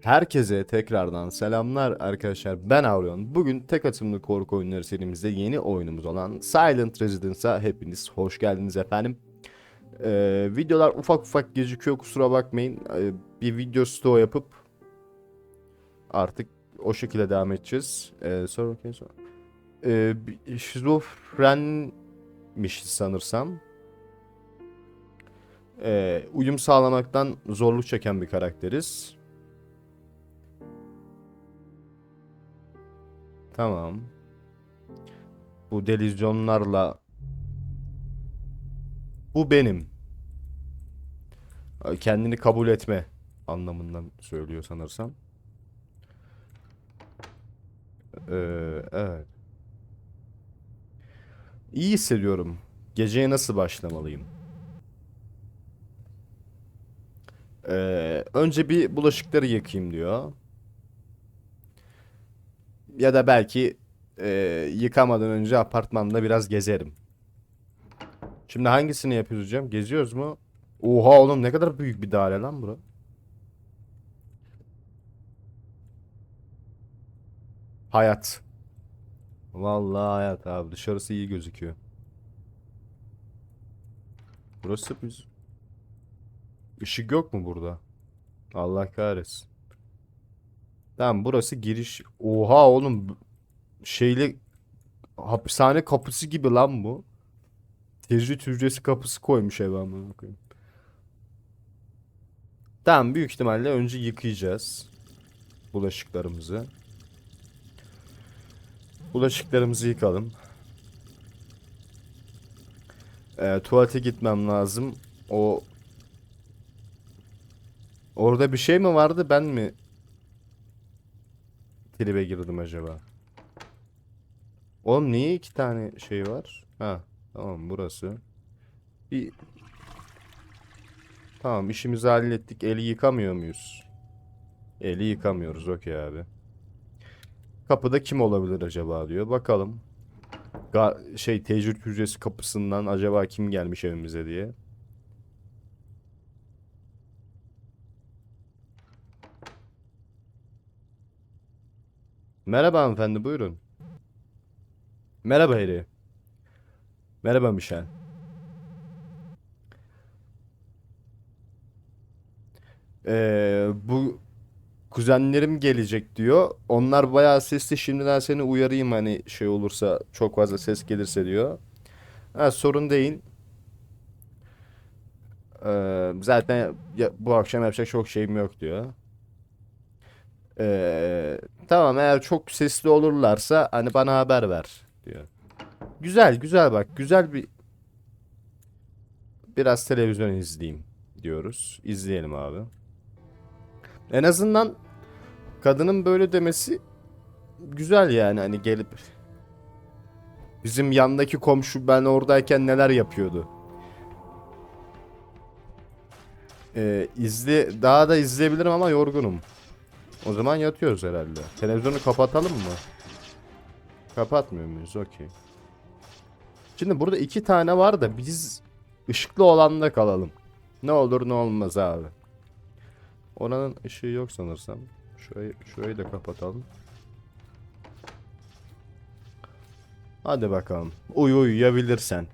Herkese tekrardan selamlar arkadaşlar. Ben Aurion. Bugün tek atımlı korku oyunları serimizde yeni oyunumuz olan Silent Residence'a hepiniz hoş geldiniz efendim. Ee, videolar ufak ufak gecikiyor kusura bakmayın. Ee, bir video stoğu yapıp artık o şekilde devam edeceğiz. Ee, sonra bakayım sonra. Ee, şizofrenmiş sanırsam. Ee, uyum sağlamaktan zorluk çeken bir karakteriz. Tamam. Bu delizyonlarla bu benim. Kendini kabul etme anlamından söylüyor sanırsam. Ee, evet. İyi hissediyorum. Geceye nasıl başlamalıyım? Ee, önce bir bulaşıkları yıkayayım diyor. Ya da belki e, yıkamadan önce apartmanda biraz gezerim. Şimdi hangisini yapıyoruz hocam? Geziyoruz mu? Oha oğlum ne kadar büyük bir daire lan bura. Hayat. Vallahi hayat abi. Dışarısı iyi gözüküyor. Burası biz... Işık yok mu burada? Allah kahretsin. Tamam burası giriş. Oha oğlum. Şeyli hapishane kapısı gibi lan bu. Tecrit hücresi kapısı koymuş eve amına koyayım. Tamam büyük ihtimalle önce yıkayacağız bulaşıklarımızı. Bulaşıklarımızı yıkalım. Ee, tuvalete gitmem lazım. O Orada bir şey mi vardı ben mi tribe girdim acaba? Oğlum niye iki tane şey var? Ha tamam burası. Bir Tamam işimizi hallettik. Eli yıkamıyor muyuz? Eli yıkamıyoruz okey abi. Kapıda kim olabilir acaba diyor. Bakalım. Ga şey tecrüt hücresi kapısından acaba kim gelmiş evimize diye. Merhaba hanımefendi buyurun. Merhaba Harry. Merhaba Michel. Ee, bu kuzenlerim gelecek diyor. Onlar bayağı sesli. Şimdiden seni uyarayım hani şey olursa çok fazla ses gelirse diyor. Ha, sorun değil. Ee, zaten ya- bu akşam yapacak çok şeyim yok diyor. Ee, tamam eğer çok sesli olurlarsa hani bana haber ver diyor. Güzel güzel bak güzel bir biraz televizyon izleyeyim diyoruz. İzleyelim abi. En azından kadının böyle demesi güzel yani hani gelip bizim yandaki komşu ben oradayken neler yapıyordu. Ee, izle daha da izleyebilirim ama yorgunum. O zaman yatıyoruz herhalde. Televizyonu kapatalım mı? Kapatmıyor muyuz? Okey. Şimdi burada iki tane var da biz ışıklı olanda kalalım. Ne olur ne olmaz abi. Oranın ışığı yok sanırsam. Şurayı, şurayı da kapatalım. Hadi bakalım. Uyu uyuyabilirsen.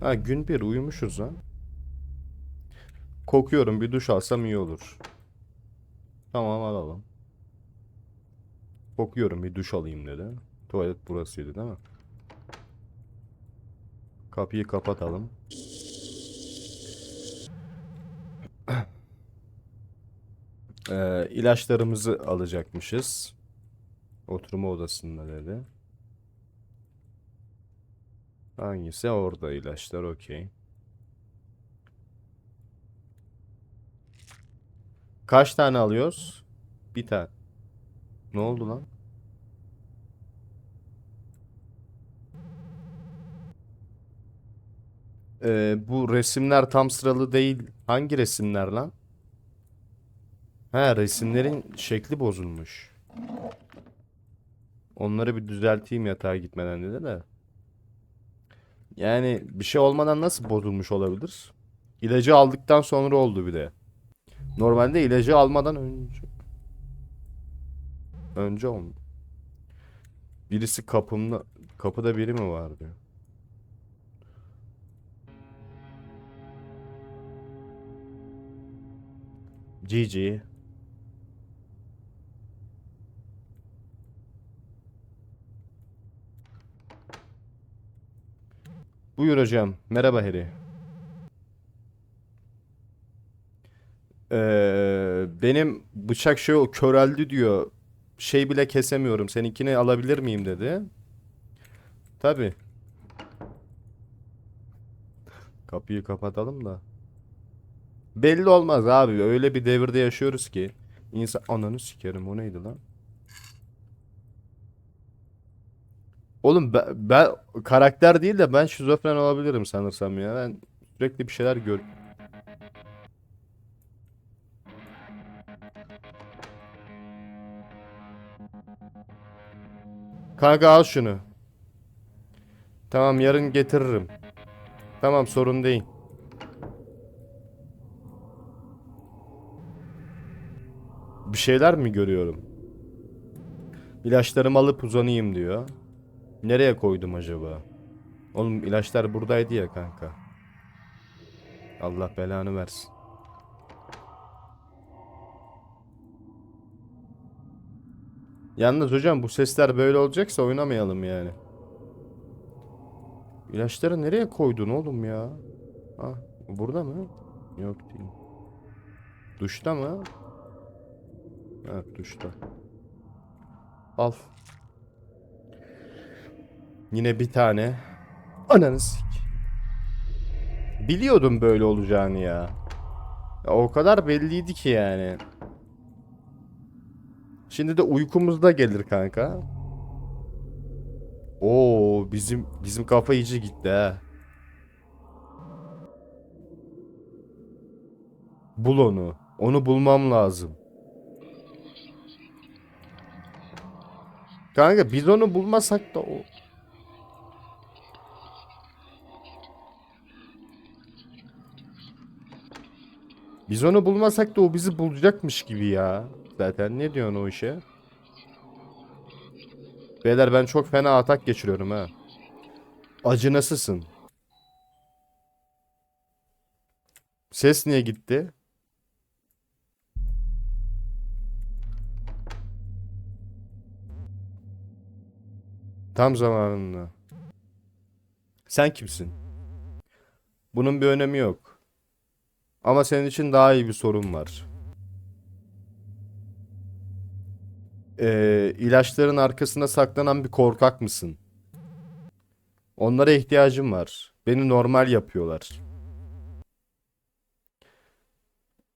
Ha gün bir uyumuşuz ha. Kokuyorum bir duş alsam iyi olur. Tamam alalım. Kokuyorum bir duş alayım dedi. Tuvalet burasıydı değil mi? Kapıyı kapatalım. Ee, ilaçlarımızı alacakmışız. Oturma odasında dedi. Hangisi? Orada ilaçlar okey. Kaç tane alıyoruz? Bir tane. Ne oldu lan? Ee, bu resimler tam sıralı değil. Hangi resimler lan? He resimlerin şekli bozulmuş. Onları bir düzelteyim yatağa gitmeden dedi de. Yani bir şey olmadan nasıl bozulmuş olabilir? İlacı aldıktan sonra oldu bir de. Normalde ilacı almadan önce. Önce on. Birisi kapımda kapıda biri mi var diyor. GG. Buyur hocam. Merhaba Harry. Ee, benim bıçak şey köreldi diyor. Şey bile kesemiyorum. Seninkini alabilir miyim dedi. Tabii. Kapıyı kapatalım da. Belli olmaz abi. Öyle bir devirde yaşıyoruz ki. İnsan ananı sikerim o neydi lan? Oğlum ben, ben karakter değil de ben şizofren olabilirim sanırsam ya. Ben sürekli bir şeyler gör. Kanka al şunu. Tamam yarın getiririm. Tamam sorun değil. Bir şeyler mi görüyorum? İlaçlarımı alıp uzanayım diyor. Nereye koydum acaba? Oğlum ilaçlar buradaydı ya kanka. Allah belanı versin. Yalnız hocam bu sesler böyle olacaksa oynamayalım yani. İlaçları nereye koydun oğlum ya? Ha, burada mı? Yok değil. Duşta mı? Evet duşta. Al. Yine bir tane. Ananı sik. Biliyordum böyle olacağını ya. ya. O kadar belliydi ki yani. Şimdi de uykumuzda gelir kanka. Oo bizim bizim kafa iyice gitti ha. Bul onu. Onu bulmam lazım. Kanka biz onu bulmasak da o Biz onu bulmasak da o bizi bulacakmış gibi ya. Zaten ne diyorsun o işe? Beyler ben çok fena atak geçiriyorum ha. Acınasısın. Ses niye gitti? Tam zamanında. Sen kimsin? Bunun bir önemi yok. Ama senin için daha iyi bir sorun var. Ee, ilaçların arkasında saklanan bir korkak mısın? Onlara ihtiyacım var. Beni normal yapıyorlar.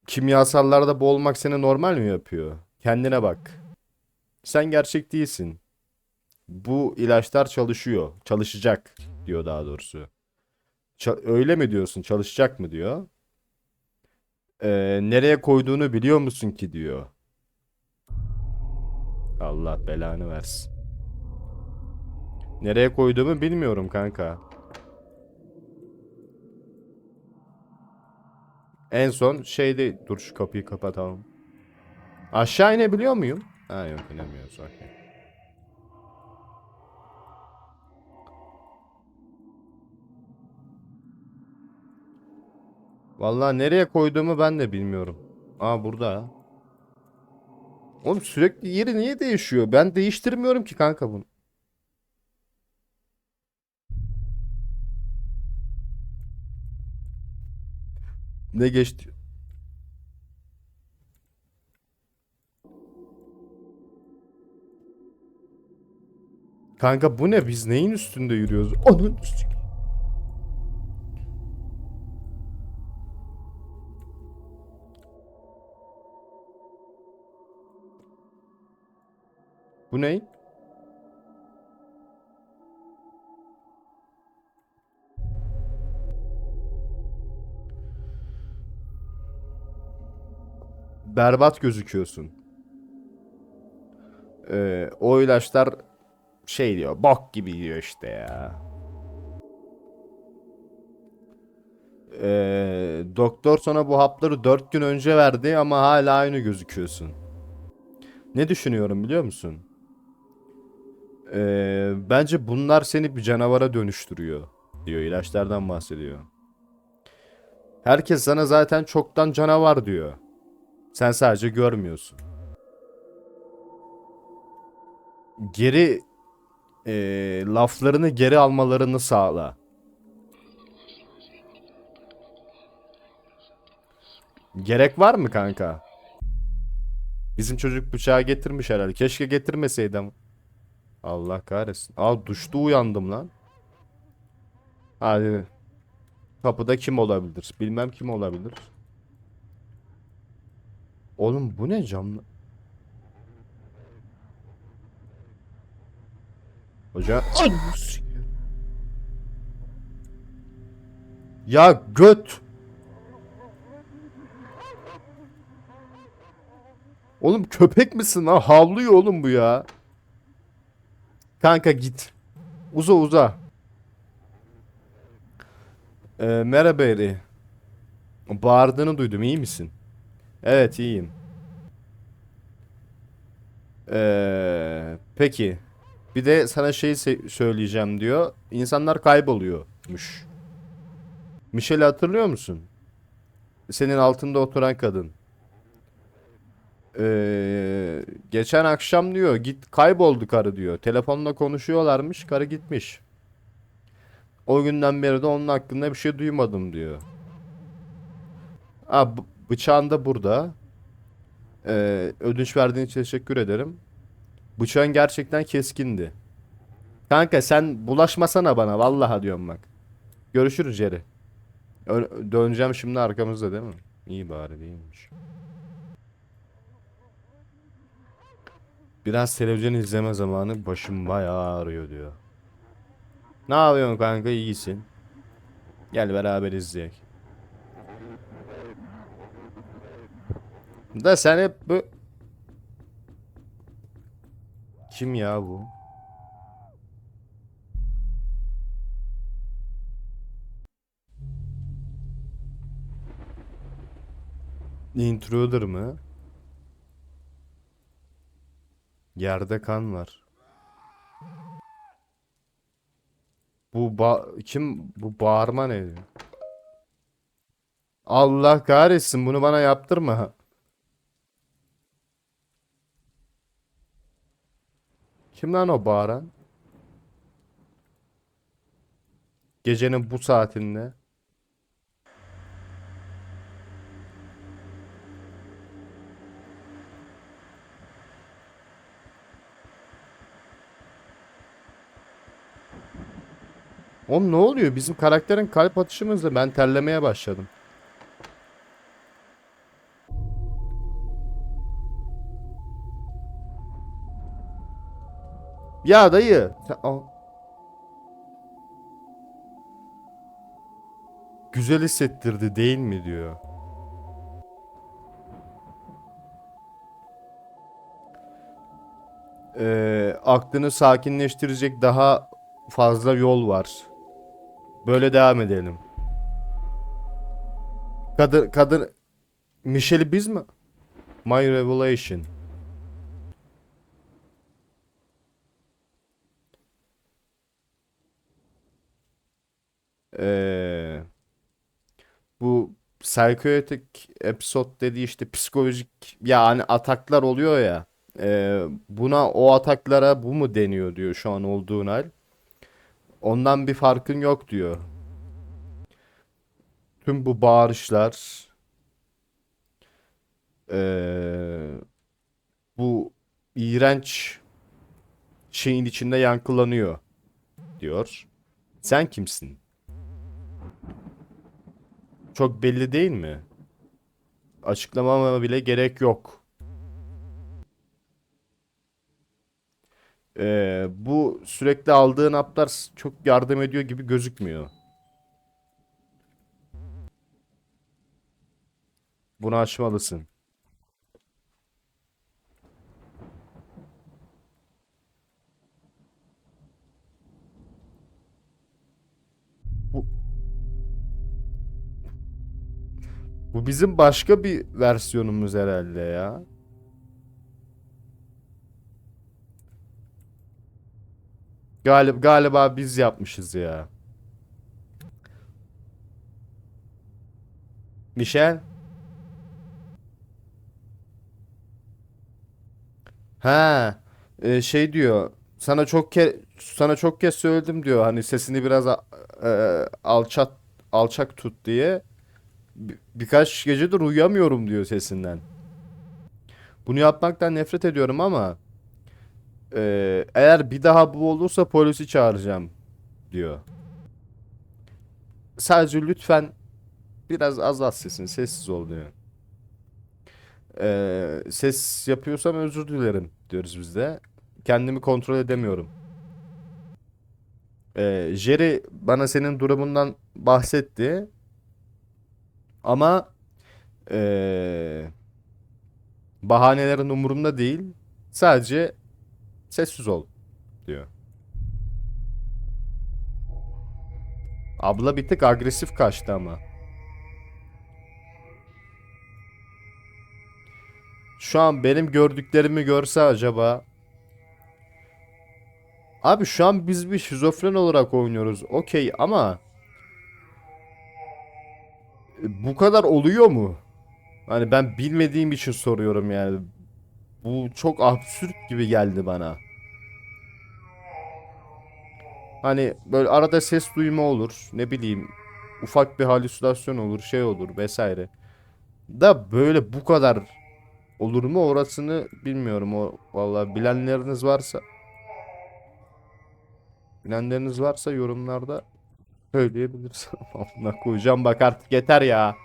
Kimyasallarda boğulmak seni normal mi yapıyor? Kendine bak. Sen gerçek değilsin. Bu ilaçlar çalışıyor. Çalışacak diyor daha doğrusu. Ça- öyle mi diyorsun? Çalışacak mı diyor. Ee, nereye koyduğunu biliyor musun ki diyor. Allah belanı versin. Nereye koyduğumu bilmiyorum kanka. En son şeyde dur şu kapıyı kapatalım. Aşağı inebiliyor muyum? Ha yok inemiyoruz okey. Vallahi nereye koyduğumu ben de bilmiyorum. Aa burada. Oğlum sürekli yeri niye değişiyor? Ben değiştirmiyorum ki kanka bunu. Ne geçti? Kanka bu ne? Biz neyin üstünde yürüyoruz? Onun üstü. Bu ne? Berbat gözüküyorsun. Ee, o ilaçlar şey diyor, bok gibi diyor işte ya. Ee, doktor sana bu hapları 4 gün önce verdi ama hala aynı gözüküyorsun. Ne düşünüyorum biliyor musun? Ee, bence bunlar seni bir canavara dönüştürüyor diyor. ilaçlardan bahsediyor. Herkes sana zaten çoktan canavar diyor. Sen sadece görmüyorsun. Geri ee, laflarını geri almalarını sağla. Gerek var mı kanka? Bizim çocuk bıçağı getirmiş herhalde. Keşke getirmeseydi ama. Allah kahretsin. Aa duşta uyandım lan. Hadi. Kapıda kim olabilir? Bilmem kim olabilir. Oğlum bu ne camlı? Hoca. Ya göt. Oğlum köpek misin lan? Havlıyor oğlum bu ya. Kanka git. Uza uza. Ee, merhaba Eri. Bağırdığını duydum. iyi misin? Evet iyiyim. Ee, peki. Bir de sana şey söyleyeceğim diyor. İnsanlar kayboluyormuş. Michelle'i hatırlıyor musun? Senin altında oturan kadın. Ee, geçen akşam diyor git kayboldu karı diyor. Telefonla konuşuyorlarmış karı gitmiş. O günden beri de onun hakkında bir şey duymadım diyor. Ha, bıçağın da burada. Ee, ödünç verdiğin için teşekkür ederim. Bıçağın gerçekten keskindi. Kanka sen bulaşmasana bana vallahi diyorum bak. Görüşürüz Jerry. Ö- döneceğim şimdi arkamızda değil mi? İyi bari değilmiş. Biraz televizyon izleme zamanı başım bayağı ağrıyor diyor. Ne yapıyorsun kanka iyisin. Gel beraber izleyelim. Da sen hep bu... Kim ya bu? Intruder mı? Yerde kan var. Bu ba kim bu bağırma ne? Allah kahretsin bunu bana yaptırma. Kim lan o bağıran? Gecenin bu saatinde. Oğlum ne oluyor? Bizim karakterin kalp atışı mı hızlı? Ben terlemeye başladım. Ya dayı. Güzel hissettirdi değil mi diyor. Ee, aklını sakinleştirecek daha fazla yol var. Böyle devam edelim. Kadın kadın Michelle'i biz mi? My Revelation. Ee, bu psychotic episode dediği işte psikolojik yani ataklar oluyor ya. Ee, buna o ataklara bu mu deniyor diyor şu an olduğun hal. Ondan bir farkın yok diyor. Tüm bu bağırışlar ee, bu iğrenç şeyin içinde yankılanıyor diyor. Sen kimsin? Çok belli değil mi? Açıklamama bile gerek yok. Ee, bu sürekli aldığın haplar s- çok yardım ediyor gibi gözükmüyor. Bunu açmalısın. Bu bizim başka bir versiyonumuz herhalde ya. Galip galiba biz yapmışız ya. Michel? Ha, e, şey diyor. Sana çok ke sana çok kez söyledim diyor. Hani sesini biraz e, alçat alçak tut diye. Bi- birkaç gecedir uyuyamıyorum diyor sesinden. Bunu yapmaktan nefret ediyorum ama e, eğer bir daha bu olursa polisi çağıracağım diyor. Sadece lütfen biraz azalt sesini, sessiz ol diyor. E, ses yapıyorsam özür dilerim diyoruz biz de. Kendimi kontrol edemiyorum. E, Jerry bana senin durumundan bahsetti. Ama eee bahanelerin umurumda değil. Sadece sessiz ol diyor. Abla bir tık agresif kaçtı ama. Şu an benim gördüklerimi görse acaba Abi şu an biz bir şizofren olarak oynuyoruz. Okey ama bu kadar oluyor mu? Hani ben bilmediğim için soruyorum yani. Bu çok absürt gibi geldi bana. Hani böyle arada ses duyma olur. Ne bileyim ufak bir halüsinasyon olur, şey olur vesaire. Da böyle bu kadar olur mu orasını bilmiyorum. O vallahi bilenleriniz varsa bilenleriniz varsa yorumlarda söyleyebilirsin. Amına koyacağım bak artık yeter ya.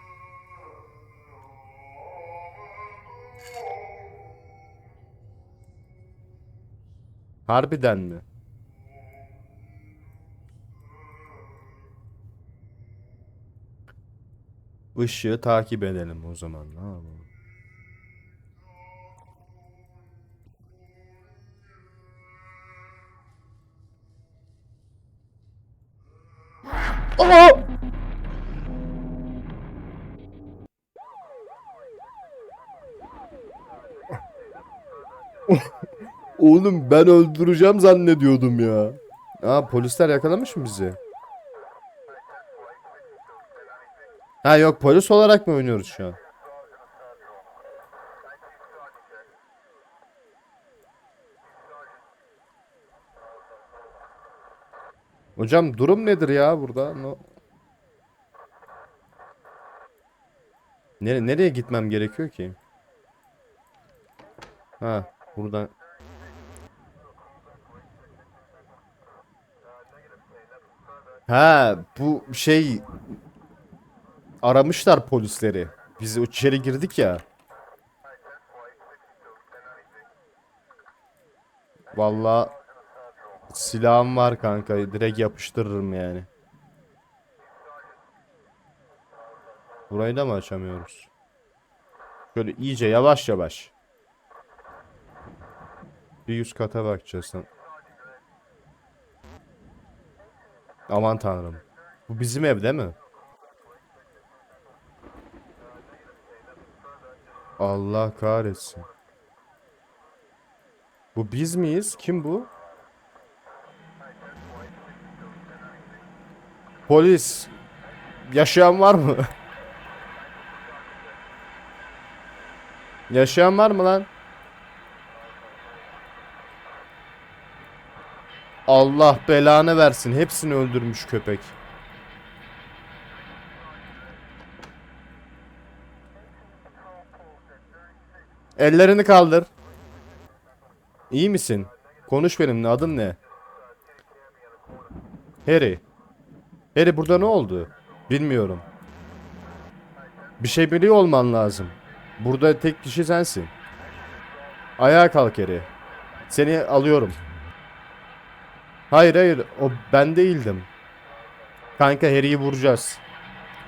Harbiden mi? Işığı takip edelim o zaman. Ne yapalım? Oğlum ben öldüreceğim zannediyordum ya. Aa polisler yakalamış mı bizi? Ha yok polis olarak mı oynuyoruz şu an? Hocam durum nedir ya burada? No. Nere nereye gitmem gerekiyor ki? Ha buradan. Ha bu şey aramışlar polisleri. Biz içeri girdik ya. Vallahi silahım var kanka. Direkt yapıştırırım yani. Burayı da mı açamıyoruz? Şöyle iyice yavaş yavaş. Bir yüz kata bakacağız lan. Aman tanrım. Bu bizim ev değil mi? Allah kahretsin. Bu biz miyiz? Kim bu? Polis. Yaşayan var mı? Yaşayan var mı lan? Allah belanı versin. Hepsini öldürmüş köpek. Ellerini kaldır. İyi misin? Konuş benimle. Adın ne? Harry. Harry burada ne oldu? Bilmiyorum. Bir şey biliyor olman lazım. Burada tek kişi sensin. Ayağa kalk Harry. Seni alıyorum. Hayır hayır o ben değildim. Kanka Harry'i vuracağız.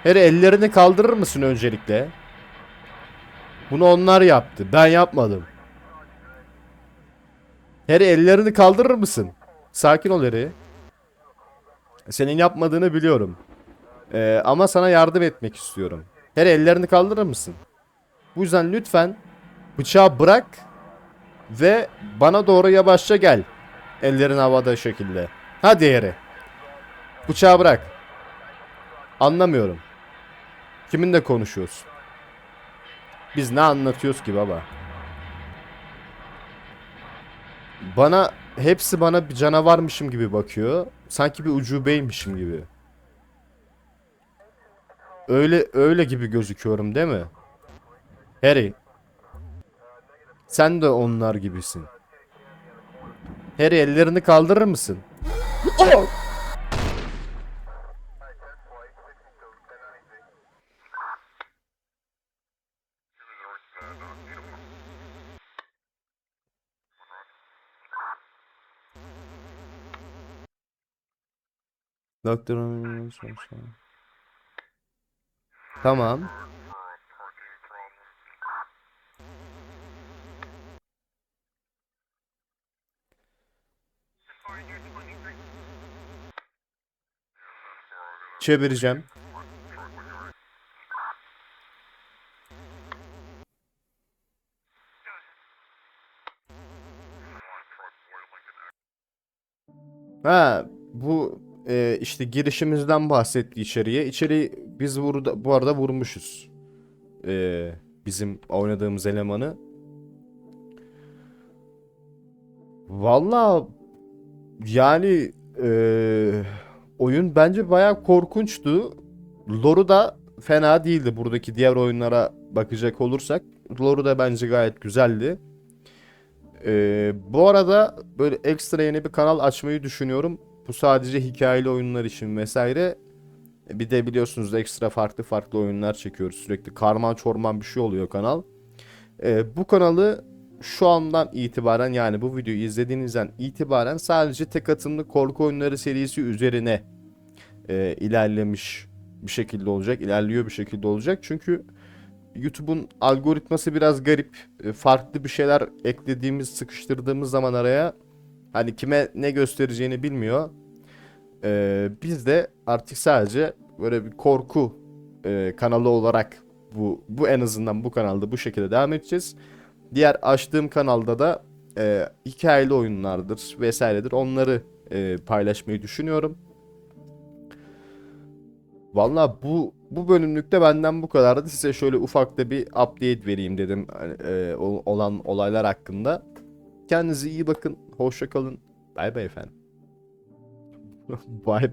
Harry ellerini kaldırır mısın öncelikle? Bunu onlar yaptı. Ben yapmadım. Harry ellerini kaldırır mısın? Sakin ol Harry. Senin yapmadığını biliyorum. Ee, ama sana yardım etmek istiyorum. Her ellerini kaldırır mısın? Bu yüzden lütfen bıçağı bırak ve bana doğru yavaşça gel. Ellerin havada şekilde. Hadi yere. Bıçağı bırak. Anlamıyorum. Kiminle konuşuyorsun? Biz ne anlatıyoruz ki baba? Bana hepsi bana bir canavarmışım gibi bakıyor. Sanki bir ucubeymişim gibi. Öyle öyle gibi gözüküyorum değil mi? Harry. Sen de onlar gibisin. Harry ellerini kaldırır mısın? Doktor Tamam. Çevireceğim. Ha bu e, işte girişimizden bahsetti içeriye. İçeri biz burada bu arada vurmuşuz. E, bizim oynadığımız elemanı. Valla yani e, oyun bence bayağı korkunçtu. Lore'u da fena değildi buradaki diğer oyunlara bakacak olursak. Lore'u da bence gayet güzeldi. Ee, bu arada böyle ekstra yeni bir kanal açmayı düşünüyorum. Bu sadece hikayeli oyunlar için vesaire. E, Bir de biliyorsunuz ekstra farklı farklı oyunlar çekiyoruz. Sürekli karman çorman bir şey oluyor kanal. Ee, bu kanalı şu andan itibaren yani bu videoyu izlediğinizden itibaren sadece tek atımlı korku oyunları serisi üzerine e, ilerlemiş bir şekilde olacak. ilerliyor bir şekilde olacak. Çünkü YouTube'un algoritması biraz garip. E, Farklı bir şeyler eklediğimiz, sıkıştırdığımız zaman araya hani kime ne göstereceğini bilmiyor. E, biz de artık sadece böyle bir korku e, kanalı olarak bu bu en azından bu kanalda bu şekilde devam edeceğiz. Diğer açtığım kanalda da e, hikayeli oyunlardır vesairedir. Onları e, paylaşmayı düşünüyorum. Valla bu bu bölümlükte benden bu kadardı. Size şöyle ufak da bir update vereyim dedim hani, e, ol- olan olaylar hakkında. Kendinize iyi bakın. Hoşça kalın. Bay bay efendim. Bay